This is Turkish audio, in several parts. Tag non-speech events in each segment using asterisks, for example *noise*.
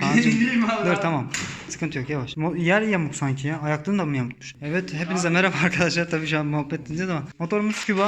Kaan'cığım dur tamam. Sıkıntı yok yavaş. Mo- yer yamuk sanki ya. Ayaklığını da mı yamukmuş? Evet hepinize merhaba arkadaşlar. Tabii şu an muhabbet edeceğiz ama. Motorumuz Cuba.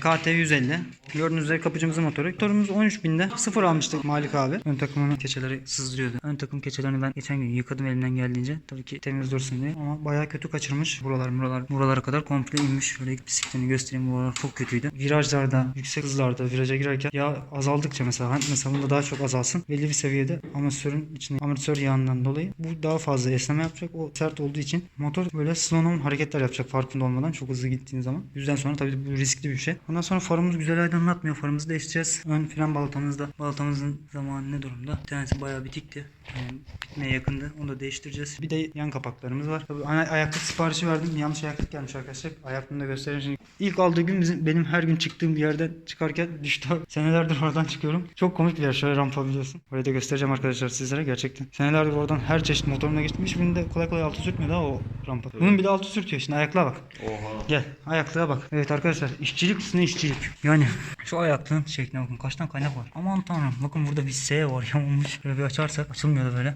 KT 150. Gördüğünüz üzere kapıcımızın motoru. Motorumuz 13.000'de sıfır almıştık Malik abi. Ön takımının keçeleri sızdırıyordu. Ön takım keçelerini ben geçen gün yıkadım elimden geldiğince. Tabii ki temiz dursun diye. Ama bayağı kötü kaçırmış. Buralar buralar buralara kadar komple inmiş. Şöyle bisikletini göstereyim. Buralar çok kötüydü. Virajlarda, yüksek hızlarda viraja girerken yağ azaldıkça mesela hani mesela bunda daha çok azalsın. Belli bir seviyede amortisörün içine amortisör yağından dolayı bu daha fazla esneme yapacak. O sert olduğu için motor böyle slonom hareketler yapacak farkında olmadan çok hızlı gittiğin zaman. Yüzden sonra tabii bu riskli bir şey. Ondan sonra farımız güzel aydınlatmıyor. Farımızı değiştireceğiz. Ön fren balatamızda. Balatamızın zamanı ne durumda? Bir tanesi bayağı bitikti. Yani bitmeye yakındı. Onu da değiştireceğiz. Bir de yan kapaklarımız var. Tabii ana- ayaklık siparişi verdim. Yanlış ayaklık gelmiş arkadaşlar. Ayaklığını da göstereyim şimdi. İlk aldığı gün bizim, benim her gün çıktığım bir yerden çıkarken *laughs* düştü. Senelerdir oradan çıkıyorum. Çok komik bir yer. Şöyle rampa biliyorsun. Orayı da göstereceğim arkadaşlar sizlere gerçekten. Senelerdir oradan her çeşit motoruna geçtim. Hiçbirinde kolay kolay altı sürtmüyor daha o rampa. Bunun bir de altı sürtüyor. Şimdi ayaklığa bak. Oha. Gel ayaklığa bak. Evet arkadaşlar işçilik üstüne işçilik. Yani şu ayaklığın şekline bakın kaç tane kaynak var. Aman tanrım bakın burada bir S var *laughs* yamulmuş. Şöyle bir açarsak açılmıyor da böyle.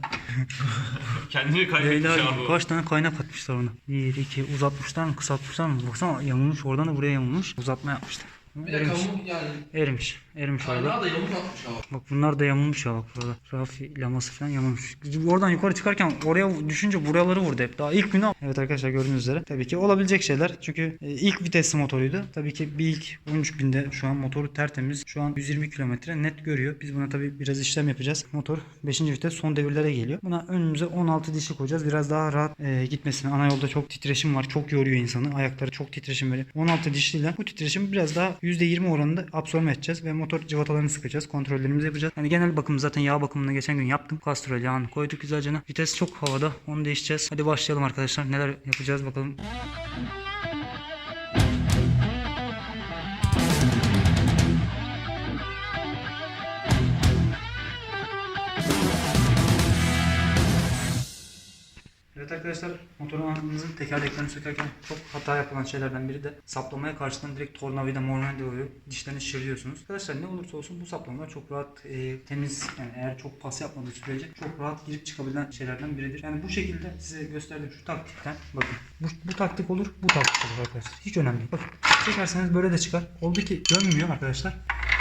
*laughs* Kendini kaybetmiş abi. kaç tane kaynak atmışlar ona. Bir iki uzatmışlar mı kısaltmışlar mı? Baksana yamulmuş oradan da buraya yamulmuş. Uzatma yapmışlar. Bir de Erimiş. kamu yani Erimiş. Erimiş orada. kaynağı da yamuk atmış abi. Bak bunlar da yamulmuş ya bak burada. Rafi laması falan yamulmuş. Oradan yukarı çıkarken oraya düşünce buraları vurdu hep. Daha ilk günü Evet arkadaşlar gördüğünüz üzere. Tabii ki olabilecek şeyler. Çünkü e, ilk vitesli motoruydu. Tabii ki bir ilk 13.000'de şu an motoru tertemiz. Şu an 120 kilometre net görüyor. Biz buna tabii biraz işlem yapacağız. Motor 5. vites son devirlere geliyor. Buna önümüze 16 dişi koyacağız. Biraz daha rahat e, gitmesine. Ana yolda çok titreşim var. Çok yoruyor insanı. Ayakları çok titreşim veriyor. 16 dişliyle bu titreşimi biraz daha %20 oranında absorbe edeceğiz ve motor cıvatalarını sıkacağız. Kontrollerimizi yapacağız. Yani genel bakım zaten yağ bakımını geçen gün yaptım. Kastrol yağını koyduk güzelce. Vites çok havada. Onu değişeceğiz. Hadi başlayalım arkadaşlar. Neler yapacağız bakalım. Arkadaşlar motorun anımızın tekerleklerini sökerken çok hata yapılan şeylerden biri de saplamaya karşıdan direkt tornavida mornavida oluyor. Dişlerini şişiriyorsunuz. Arkadaşlar ne olursa olsun bu saplamalar çok rahat e, temiz yani eğer çok pas yapmadığı sürece çok rahat girip çıkabilen şeylerden biridir. Yani bu şekilde size gösterdiğim şu taktikten bakın bu, bu taktik olur bu taktik olur arkadaşlar. Hiç önemli değil. Bakın çekerseniz böyle de çıkar. Oldu ki dönmüyor arkadaşlar.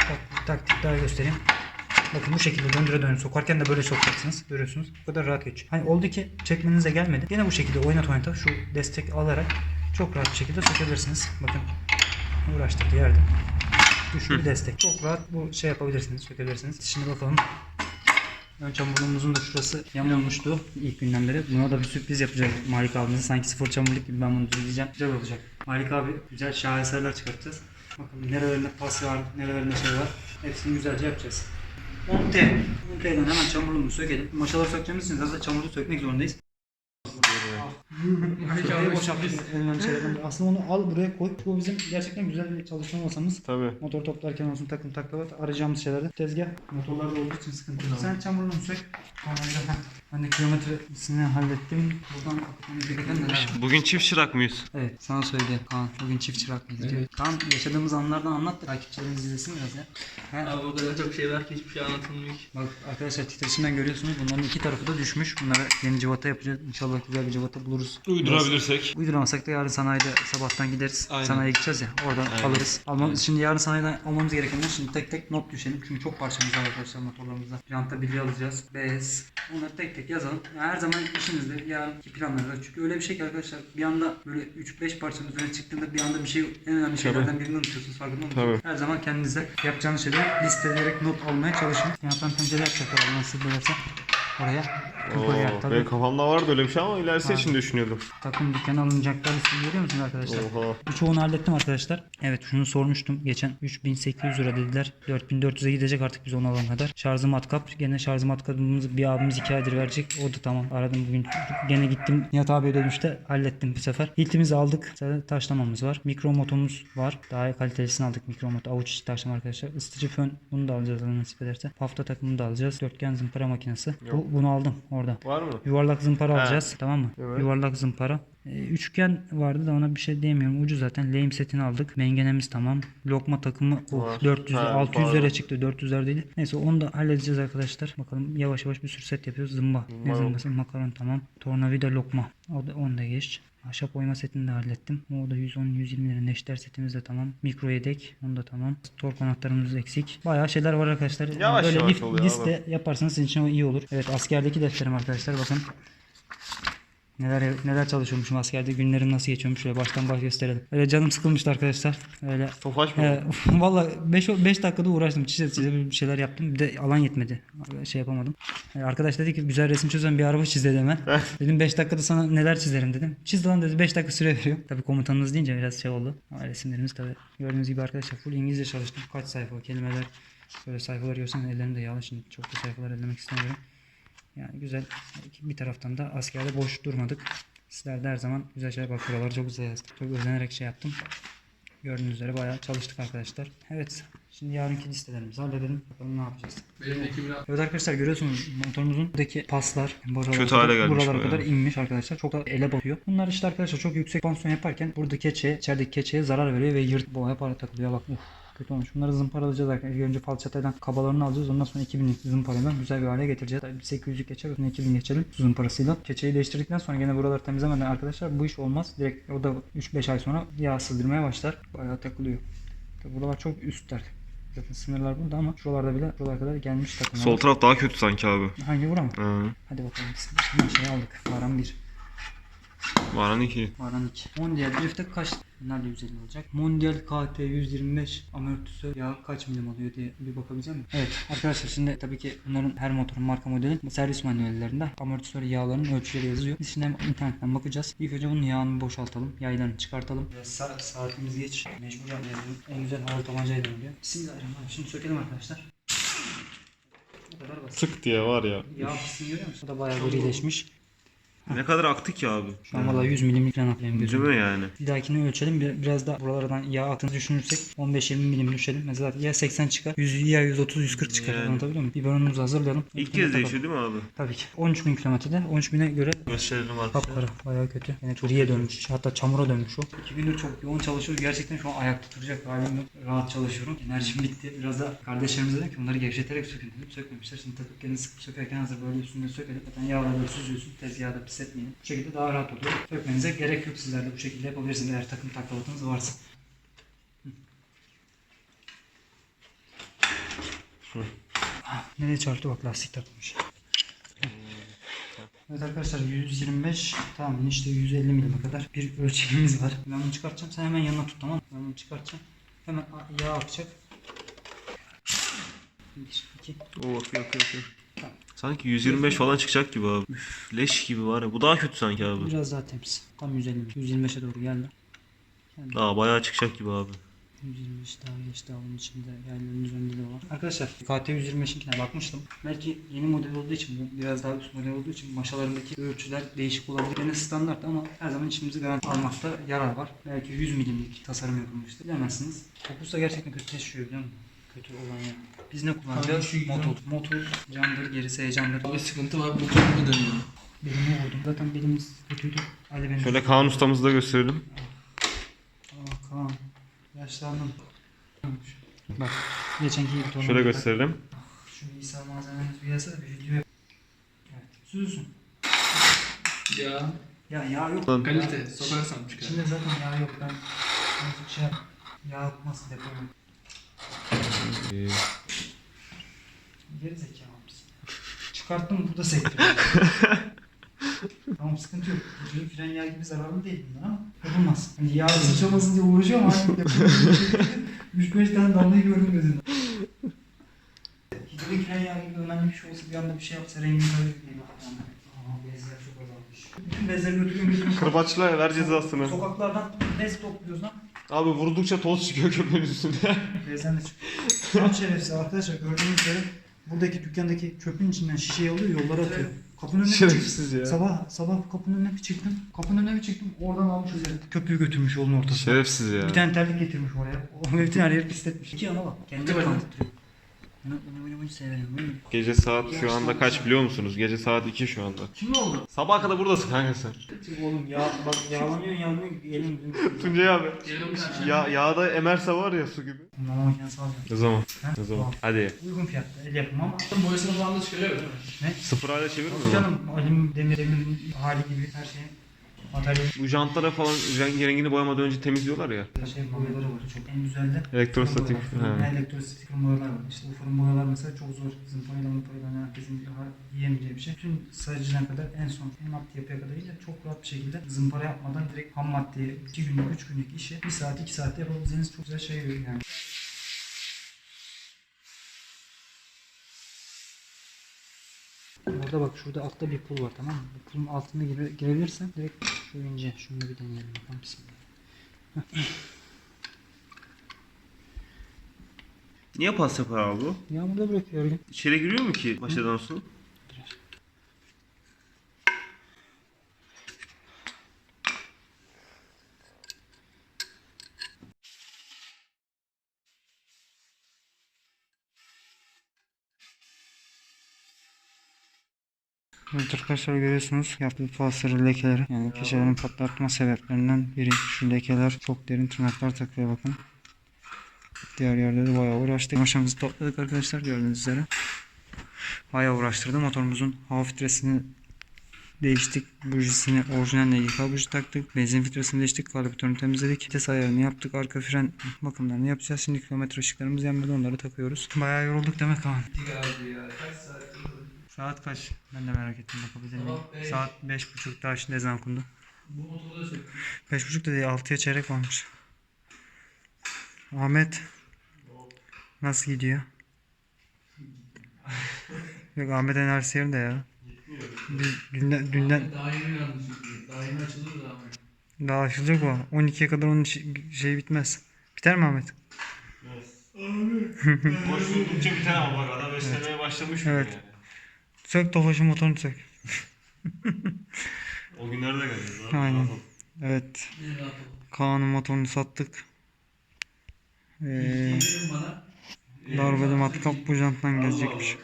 Bak bir taktik daha göstereyim. Bakın bu şekilde döndüre döndüre sokarken de böyle sokacaksınız. Görüyorsunuz. Bu kadar rahat geçiyor. Hani oldu ki çekmenize gelmedi. Yine bu şekilde oynat oynata şu destek alarak çok rahat bir şekilde sökebilirsiniz. Bakın uğraştırdığı yerde. Güçlü bir destek. Çok rahat bu şey yapabilirsiniz, sökebilirsiniz. Şimdi bakalım. Ön çamurluğumuzun da şurası yamulmuştu ilk günden beri. Buna da bir sürpriz yapacağız Malik abimize. Sanki sıfır çamurluk gibi ben bunu düzleyeceğim. Güzel olacak. Malik abi güzel şaheserler çıkartacağız. Bakın nerelerinde pas var, nerelerinde şey var. Hepsini güzelce yapacağız. 10T. 10T'den hemen çamurluğunu sökelim. Maşaları sökeceğimiz için zaten çamurluğu sökmek zorundayız. Şurayı boşalttık. Aslında onu al buraya koy. Bu bizim gerçekten güzel bir çalışma masamız. Tabii. Motor toplarken olsun takım taklavat arayacağımız şeylerde. Tezgah motorlarda olduğu için sıkıntı yok. Sen çamurluğunu sök. Güzel. Ben de kilometresini hallettim. Buradan gereken neler var? Bugün çift çırak mıyız? Evet sana söyledi Kaan. Bugün çift çırak mıyız diyor. Kaan yaşadığımız anlardan anlat da takipçilerimiz izlesin biraz ya. He? Abi o kadar çok şey var ki hiçbir şey anlatılmıyor ki. Bak arkadaşlar titreşimden görüyorsunuz bunların iki tarafı da düşmüş. Bunlara yeni cıvata yapacağız. İnşallah güzel bir cıvata buluruz. Uydurabilirsek. Uyduramasak da yarın sanayide sabahtan gideriz. Aynen. Sanayiye gideceğiz ya. Oradan Aynen. alırız. Almamız, Şimdi yarın sanayiden almamız gerekenler şimdi tek tek not düşelim. Çünkü çok parçamız var arkadaşlar motorlarımızda. Janta bilye alacağız. BS. Bunları tek tek yazalım. Yani her zaman işimizde yarınki planlarımızda. Çünkü öyle bir şey ki arkadaşlar bir anda böyle 3-5 parçanın üzerine çıktığında bir anda bir şey en önemli şeylerden birini unutuyorsunuz. Farkında mısınız? Her zaman kendinize yapacağınız şeyleri listeleyerek not almaya çalışın. Yandan pencere yapacaklar nasip ederse. Oraya. Oo, Tabii. benim kafamda vardı öyle bir şey ama ilerisi Ha. için düşünüyordum. Takım dükkanı alınacaklar listesi görüyor musunuz arkadaşlar? Oha. Birçoğunu hallettim arkadaşlar. Evet şunu sormuştum. Geçen 3800 lira dediler. 4400'e gidecek artık biz onu alana kadar. Şarjı matkap. Gene şarjı matkapımız bir abimiz 2 aydır verecek. O da tamam. Aradım bugün. Gene gittim. Nihat abi dönüşte hallettim bu sefer. Hiltimizi aldık. Zaten taşlamamız var. Mikro motomuz var. Daha kalitelisini aldık mikro moto. Avuç içi taşlama arkadaşlar. Isıtıcı fön. Bunu da alacağız Allah nasip ederse. Hafta takımını da alacağız. Dörtgen zımpara makinesi. Bu, bunu aldım orada. Var mı? Yuvarlak zımpara Ha. alacağız. Tamam mı? Evet. Yuvarlak zımpara. Ee, üçgen vardı da ona bir şey diyemiyorum. Ucu zaten lame setini aldık. Mengenemiz tamam. Lokma takımı Var. 400 Ha, 600'lere var. çıktı. 400'ler değil. Neyse onu da halledeceğiz arkadaşlar. Bakalım yavaş yavaş bir sürü set yapıyoruz. Zımba. Ne yok. zımbası? Makaron tamam. Tornavida lokma. O da, onu da geç. Ahşap oyma setini de hallettim. O da 110-120 lira. Neşter setimiz de tamam. Mikro yedek. Onu da tamam. Tork anahtarımız eksik. Bayağı şeyler var arkadaşlar. Yavaş Böyle yavaş oluyor liste yaparsanız sizin için iyi olur. Evet askerdeki defterim arkadaşlar bakın. Neler neler çalışıyormuşum askerde günlerim nasıl geçiyormuş şöyle baştan baş gösterelim. Öyle canım sıkılmıştı arkadaşlar. Öyle Tofaş mı? ee, Valla 5 5 dakikada uğraştım. Çize çize bir şeyler yaptım. Bir de alan yetmedi. Şey yapamadım. Ee, arkadaş dedi ki güzel resim çözen bir araba çiz dedi hemen. *laughs* dedim 5 dakikada sana neler çizerim dedim. Çiz lan dedi 5 dakika süre veriyor. Tabii komutanınız deyince biraz şey oldu. Ama resimlerimiz tabii gördüğünüz gibi arkadaşlar full İngilizce çalıştım. Kaç sayfa kelimeler böyle sayfalar görsen ellerim de yağlı şimdi çok da sayfalar ellemek istemiyorum. Yani güzel. Bir taraftan da askerde boş durmadık. Sizler de her zaman güzel şeyler bak buraları çok güzel yazdık. Çok özenerek şey yaptım. Gördüğünüz üzere bayağı çalıştık arkadaşlar. Evet. Şimdi yarınki listelerimizi halledelim. Bakalım ne yapacağız. Benim ekibim Evet arkadaşlar görüyorsunuz motorumuzun buradaki paslar buralara Kötü kadar, hale gelmiş buralara kadar inmiş arkadaşlar. Çok da ele batıyor. Bunlar işte arkadaşlar çok yüksek pansiyon yaparken buradaki keçeye, içerideki keçeye zarar veriyor ve yırt boğaya para takılıyor. Bak uf, kötü olmuş. Bunları zımparalayacağız arkadaşlar. İlk önce falçatayla kabalarını alacağız. Ondan sonra 2000'lik zımparadan güzel bir hale getireceğiz. Tabii 800'lük geçer. Sonra 2000 geçelim. Su zımparasıyla. Keçeyi değiştirdikten sonra gene buraları temizlemeden arkadaşlar bu iş olmaz. Direkt o da 3-5 ay sonra yağ sızdırmaya başlar. Bayağı takılıyor. Tabii buralar çok üstler. Zaten sınırlar burada ama şuralarda bile şuralara kadar gelmiş takımlar. Sol taraf daha kötü sanki abi. Hangi bura mı? Hı. Hadi bakalım. Şimdi şey aldık. Varan 1. Varan 2. Varan 2. Mondial Drift'e kaç? Da 150 olacak. Mondial KT 125 amortisör yağı kaç milim alıyor diye bir bakabilecek miyim? Evet arkadaşlar şimdi tabii ki bunların her motorun marka modeli servis manuellerinde amortisör yağlarının ölçüleri yazıyor. Biz şimdi internetten bakacağız. İlk önce bunun yağını boşaltalım. Yaylarını çıkartalım. Ve sa- saatimiz geç. Mecburen yani en güzel hava tabancayla oluyor. Bismillahirrahmanirrahim. Şimdi sökelim arkadaşlar. Bu kadar basit. Sık diye var ya. Yağ pisliğini görüyor musun? Bu da bayağı grileşmiş. Ne kadar aktık ki abi. Şu an valla 100 milimlik falan benim Değil mi yani? Bir dahakini ölçelim. Bir- Biraz da buralardan yağ aktığını düşünürsek 15-20 milim düşelim. Mesela ya 80 çıkar, 100 ya 130-140 çıkar. Yani. Anlatabiliyor muyum? Biberonumuzu hazırlayalım. İlk kez takalım. değişiyor değil mi abi? Tabii ki. 13 bin kilometrede. 13 bine göre Gösterelim kapkara. Bayağı kötü. Yani griye dönmüş. Hatta çamura dönmüş o. 2 gündür çok yoğun çalışıyoruz. Gerçekten şu an ayakta duracak halim yok. Rahat çalışıyorum. Enerjim bitti. Biraz da kardeşlerimize dedim ki bunları gevşeterek sökün dedim. Sökmemişler. Şimdi takıp kendini sıkıp sökerken hazır böyle üstünde sökelim. Zaten yağla böyle süzüyorsun. Tezgahı da pis etmeyin. Bu şekilde daha rahat oluyor. Sökmenize gerek yok. Sizler de bu şekilde yapabilirsiniz eğer takım taklavatınız varsa. Ah, Nereye çarptı bak lastik takılmış. Evet arkadaşlar 125 tamam işte 150 milime kadar bir ölçeğimiz var. Ben bunu çıkartacağım. Sen hemen yanına tut tamam mı? Ben bunu çıkartacağım. Hemen yağ akacak. 1, 2, Oo akıyor akıyor akıyor. Sanki 125 falan çıkacak gibi abi. Üf, leş gibi var ya. Bu daha kötü sanki abi. biraz daha temiz. Tam 150 125'e doğru geldi. Daha bayağı çıkacak gibi abi. 125 daha geçti onun içinde yerlerin üzerinde de var. Arkadaşlar KT 125'inkine bakmıştım. Belki yeni model olduğu için bu biraz daha üst model olduğu için maşalarındaki ölçüler değişik olabilir. Yine standart ama her zaman içimizi garanti almakta yarar var. Belki 100 milimlik tasarım yapılmıştır. Bilemezsiniz. Fokus da gerçekten kötüleşiyor biliyor musun? Kötü olan ya. Biz ne kullanacağız? Şu Motor. Motor candır, gerisi heyecandır. Abi sıkıntı var bu turnu dönüyor. Belimi vurdum. Zaten belimiz kötüydü. Ali benim. Şöyle Kaan ustamızı da gösterelim. Aa, Kaan. Yaşlandım. Bak geçenki gibi tornavida. Şöyle gösterelim. Şu İsa malzememiz bir yasa da bir video yap. Evet. Süzülsün. Ya Ya yağ yok. kalite sokarsan çıkar. İçinde zaten yağ yok. Ben azıcık şey yap. Yağ akması depoyu. Geri zekalı mısın? Çıkarttım burada sektim. *laughs* tamam sıkıntı yok. Vücudun fren yağı gibi zararlı değil bunlar ama yapılmaz. Hani yağ sıçramasın diye uğraşıyorum ama yapıyorum. *laughs* 3-5 tane damlayı gördüm gözümden. Hidrolik fren yağı gibi önemli bir şey olsa bir anda bir şey yapsa rengini böyle bir bezler çok azalmış. Bütün bezleri götürüyorum. *laughs* Kırbaçla ver cezasını. Sokaklardan bez topluyoruz lan. Abi vurdukça toz çıkıyor köpeğin üstünde. *laughs* Bezden de çıkıyor. Tam şerefsiz arkadaşlar gördüğünüz üzere buradaki dükkandaki çöpün içinden şişeyi alıyor yollara atıyor. Kapının önüne Şerefsiz çıktım. ya. Sabah sabah kapının önüne bir çıktım. Kapının önüne bir çıktım. Oradan almış üzeri. Köpüğü götürmüş yolun ortasına. Şerefsiz ya. Bir tane terlik getirmiş oraya. O bütün her yeri pisletmiş. İki ana bak. Kendi Değil Gece saat şu anda kaç biliyor musunuz? Gece saat 2 şu anda. Kim oldu? Sabaha kadar buradasın kanka sen. Oğlum ya bak yağlanıyor yağlanıyor. Elim Tuncay abi. Ya yağda emerse var ya su gibi. Mama makinesi alacağım. Ne zaman? Ne zaman? Tamam. Hadi. Uygun fiyatta el yapımı ama. Boyasını falan da çıkarıyor değil mi? Sıfır hale çevir mi? Canım alim demir demirin hali gibi her şey. Materyal Bu jantlara falan rengi, rengini boyamadan önce temizliyorlar ya. şey boyaları var çok en güzel de Elektrostatik. fırın. Ha. Elektrostatik fırın boyalar var. İşte o fırın boyalar mesela çok zor. Bizim payla payla herkesin ha- yiyemeyeceği bir şey. Tüm sayıcına kadar en son en madde yapıya kadar iyice çok rahat bir şekilde zımpara yapmadan direkt ham maddeyi 2 günlük 3 günlük işi 1 saat 2 saatte yapabileceğiniz çok güzel şey yani. Orada bak şurada altta bir pul var tamam mı? Bu pulun altına gire, girebilirsen direkt şu ince şunu bir deneyelim bakalım bismillah. Niye pas yapar abi bu? Yağmurda bırakıyor. İçeri giriyor mu ki başladan su? Evet arkadaşlar görüyorsunuz yaptığı pasları lekeleri yani keçelerin patlatma sebeplerinden biri şu lekeler çok derin tırnaklar takıyor bakın. Diğer yerde de bayağı uğraştık. Maşamızı topladık arkadaşlar gördüğünüz üzere. Bayağı uğraştırdı motorumuzun hava filtresini değiştik. Bujisini orijinal YK buji taktık. Benzin filtresini değiştik. Karbüratörünü temizledik. Vites ayarını yaptık. Arka fren bakımlarını yapacağız. Şimdi kilometre ışıklarımız yanmadı onları takıyoruz. Bayağı yorulduk demek Kaan. Dik abi ya. Kaç saat? Saat kaç? Ben de merak ettim bakabilir miyim? Beş. Saat beş buçuk daha şimdi ezan okundu. Bu motoru da söktüm. Beş buçuk da değil altıya çeyrek olmuş. Ahmet. Nasıl gidiyor? *laughs* Yok Ahmet enerjisi yerinde ya. Biz dünden, dünden Daha yeni uyandı çünkü. Daha yeni açılır da daha açılacak o. 12'ye kadar onun şey, şey bitmez. Biter mi Ahmet? *laughs* Boş durdukça biter ama bak adam beslemeye başlamış Evet. yani. Sök Tofaş'ın motorunu sök. O günlerde geldi. Aynen. Evet. Kaan'ın motorunu sattık. Ee, darbeli matkap bu janttan gelecekmiş.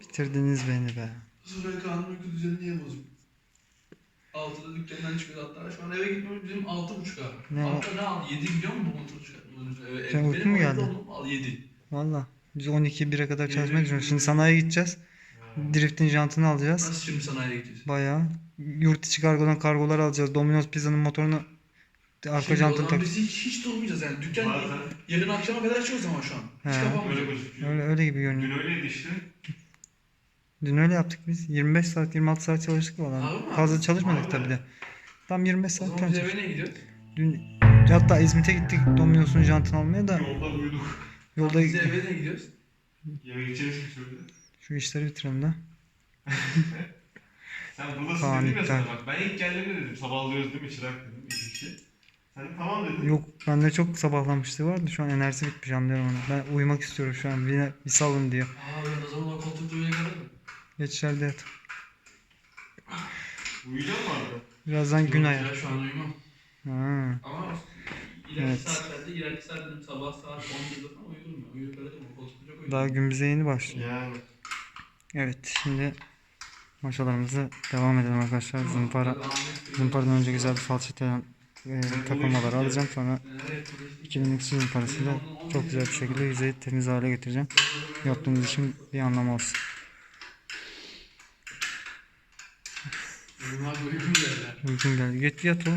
Bitirdiniz beni be. Sonra kanun uyku düzeni niye bozuk? Altıda dükkandan çıkıyoruz hatta şu an eve gitmemiz bizim altı buçuk abi. Ne? Hatta ne aldı? Yedi gidiyor mu bu motor çıkartmanın eve? Sen benim mu geldi? Al yedi. Valla. Biz 12-1'e kadar çalışmayı düşünüyoruz. Şimdi sanayiye gideceğiz. Drift'in jantını alacağız. Nasıl şimdi sanayiye gideceğiz? Bayağı. Yurt içi kargodan kargolar alacağız. Domino's Pizza'nın motorunu arka Şimdi jantını tak. biz hiç, hiç durmayacağız yani. Dükkan Bazen- yarın akşama kadar açıyoruz ama şu an. Hiç He. Öyle kapanmayacak. gözüküyor. Öyle, öyle gibi görünüyor. Dün öyleydi işte. Dün öyle yaptık biz. 25 saat 26 saat çalıştık mi? Fazla çalışmadık Harbi tabi mi? de. Tam 25 O saat zaman biz çalıştık. eve ne gidiyoruz? Dün hatta İzmit'e gittik Domino's'un jantını almaya da Yolda uyuduk. yolda Biz eve ne gidiyoruz? Yemek içeriz mi söyledi? şu işleri bitirelim de. *laughs* Sen buradasın dedim ya sana bak. Ben ilk geldiğimde dedim sabahlıyoruz değil mi Çırak dedim. İki kişi. Sen de tamam dedin. Yok bende çok sabahlamışlığı vardı. Şu an enerjisi bitmiş anlıyorum onu. Ben uyumak istiyorum şu an. Bir, bir salın diyor. O zaman o uyuyana kadar mı? Geç içeride yat. Uyuyacak mı abi? Birazdan gün Yok aya. ya, Şu an uyumam. Ha. Ama ileriki Evet. saatlerde, ileriki saatlerim sabah saat 11'de falan uyurum ben. Uyuyup kalırım o koltukta çok uyurum. Daha gün bize yeni başlıyor. Yani. Evet şimdi maşalarımızı devam edelim arkadaşlar. Zımpara, zımparadan önce güzel bir falçata e, takılmaları alacağım. Sonra 2000'lik su zımparasıyla çok güzel bir şekilde yüzeyi temiz hale getireceğim. Yaptığımız işin bir anlamı olsun. Uyumak uykum geldi. Uygun geldi. Git yat oğlum.